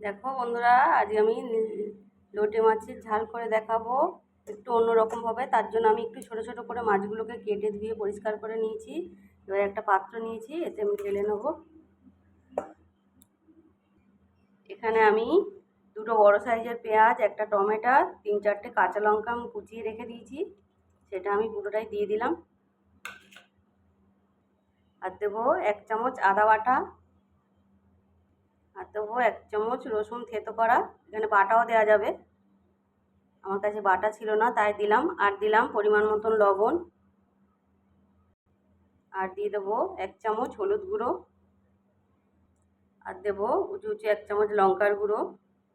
দেখো বন্ধুরা আজ আমি লোটে মাছের ঝাল করে দেখাবো। একটু অন্যরকমভাবে তার জন্য আমি একটু ছোট ছোট করে মাছগুলোকে কেটে ধুয়ে পরিষ্কার করে নিয়েছি। এবার একটা পাত্র নিয়েছি, এতে আমি ঢেলে নেব। এখানে আমি দুটো বড় সাইজের পেঁয়াজ, একটা টমেটো, তিন চারটে কাঁচা লঙ্কা আমি কুচিয়ে রেখে দিয়েছি। সেটা আমি পুরোটাই দিয়ে দিলাম। আর দেবো এক চামচ আদা বাটা। আর দেবো এক চামচ রসুন থেতো করা, এখানে বাটাও দেওয়া যাবে। আমার কাছে বাটা ছিল না, তাই দিলাম। আর দিলাম পরিমাণ মতন লবণ। আর দিয়ে দেবো এক চামচ হলুদ গুঁড়ো। আর দেবো উঁচু উঁচু এক চামচ লঙ্কার গুঁড়ো।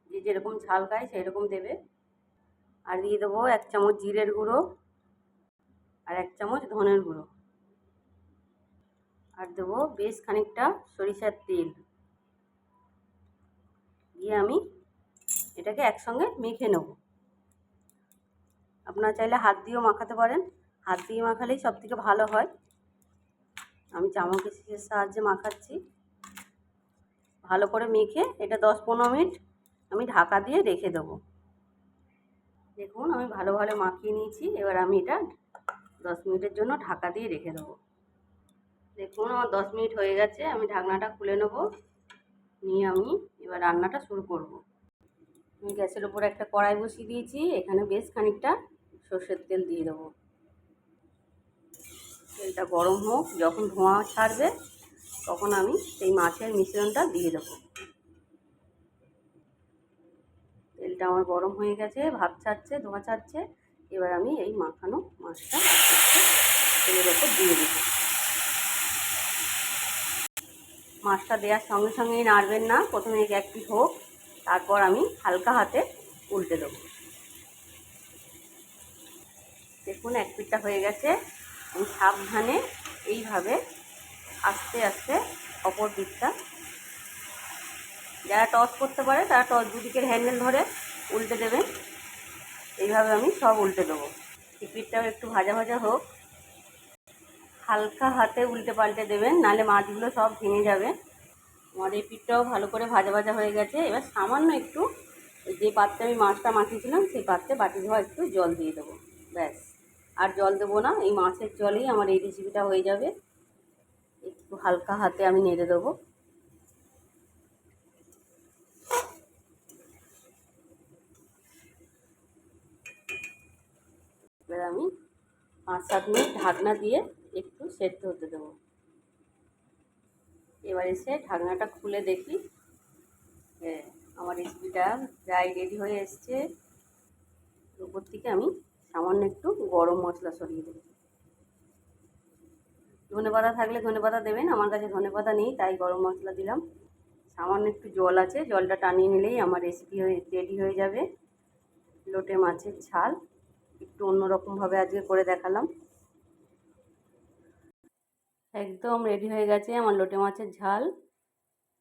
যে যেরকম ঝাল খায় সেই রকম দেবে। আর দিয়ে দেবো এক চামচ জিরের গুঁড়ো। আর এক চামচ ধনের গুঁড়ো। আর দেবো বেশ খানিকটা সরিষার তেল। দিয়ে আমি এটাকে একসঙ্গে মেখে নেব। আপনারা চাইলে হাত দিয়েও মাখাতে পারেন। হাত দিয়ে মাখালেই সব থেকে ভালো হয়। আমি চামচের সাহায্যে মাখাচ্ছি। ভালো করে মেখে এটা দশ পনেরো মিনিট আমি ঢাকা দিয়ে রেখে দেবো। দেখুন, আমি ভালো ভালো মাখিয়ে নিয়েছি। এবার আমি এটা দশ মিনিটের জন্য ঢাকা দিয়ে রেখে দেবো। দেখুন, আমার দশ মিনিট হয়ে গেছে। আমি ঢাকনাটা খুলে নেব। নিয়ে আমি এবার রান্নাটা শুরু করব। আমি গ্যাসের উপর একটা কড়াই বসিয়ে দিয়েছি, এখানে বেশ খানিকটা সর্ষের তেল দিয়ে দেবো। তেলটা গরম হোক, যখন ধোঁয়া ছাড়বে, তখন আমি সেই মাছের মিশ্রণটা দিয়ে দেবো। তেলটা আমার গরম হয়ে গেছে ভাব ছাড়ছে, ধোঁয়া ছাড়ছে, এবার আমি এই মাখানো মাছটা তেলের ওপর দিয়ে দেবো। মাছটা দেওয়ার সঙ্গে সঙ্গেই নাড়বেন না। প্রথমে এক পিঠ হোক, তারপর আমি হালকা হাতে উল্টে দেবো। দেখুন, এক পিঠটা হয়ে গেছে। আমি সাবধানে এইভাবে আস্তে আস্তে অপর দিকটা। যারা টস করতে পারে, তারা টস দুদিকের হ্যান্ডেল ধরে উল্টে দেবেন। এইভাবে আমি সব উল্টে দেবো। পিঠটাও একটু ভাজা ভাজা হোক। হালকা হাতে উল্টে পাল্টে দেবেন নালে মাছগুলো সব ভেঙে যাবে। আমার এই পিঠটাও ভালো করে ভাজা ভাজা হয়ে গেছে। এবার সামান্য একটু যে পাত্রে আমি মাছটা মাখিয়েছিলাম, সেই পাত্রে বাটি ধোয়া একটু জল দিয়ে দেবো। ব্যাস। আর জল দেবো না, এই মাছের জলেই আমার এই রেসিপিটা হয়ে যাবে। একটু হালকা হাতে আমি নেড়ে দেবো। এবার আমি পাঁচ সাত মিনিট ঢাকনা দিয়ে একটু সেদ্ধ হতে দেবো। এবার এসে ঢাকনাটা খুলে দেখি। হ্যাঁ আমার রেসিপিটা প্রায় রেডি হয়ে এসছে। উপর থেকে আমি সামান্য একটু গরম মশলা সরিয়ে দেবো। ধনে পাতা থাকলে ধনে পাতা দেবেন, আমার কাছে ধনে পাতা নেই, তাই গরম মশলা দিলাম। সামান্য একটু জল আছে, জলটা টানিয়ে নিলেই আমার রেসিপি হয়ে রেডি হয়ে যাবে। লোটে মাছের ঝাল। একটু অন্যরকমভাবে আজকে করে দেখালাম। একদম রেডি হয়ে গেছে আমার লোটে মাছের ঝাল।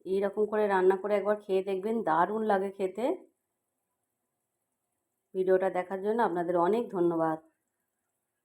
এইরকম করে রান্না করে একবার খেয়ে দেখবেন, দারুণ লাগে খেতে। ভিডিওটা দেখার জন্য আপনাদের অনেক ধন্যবাদ।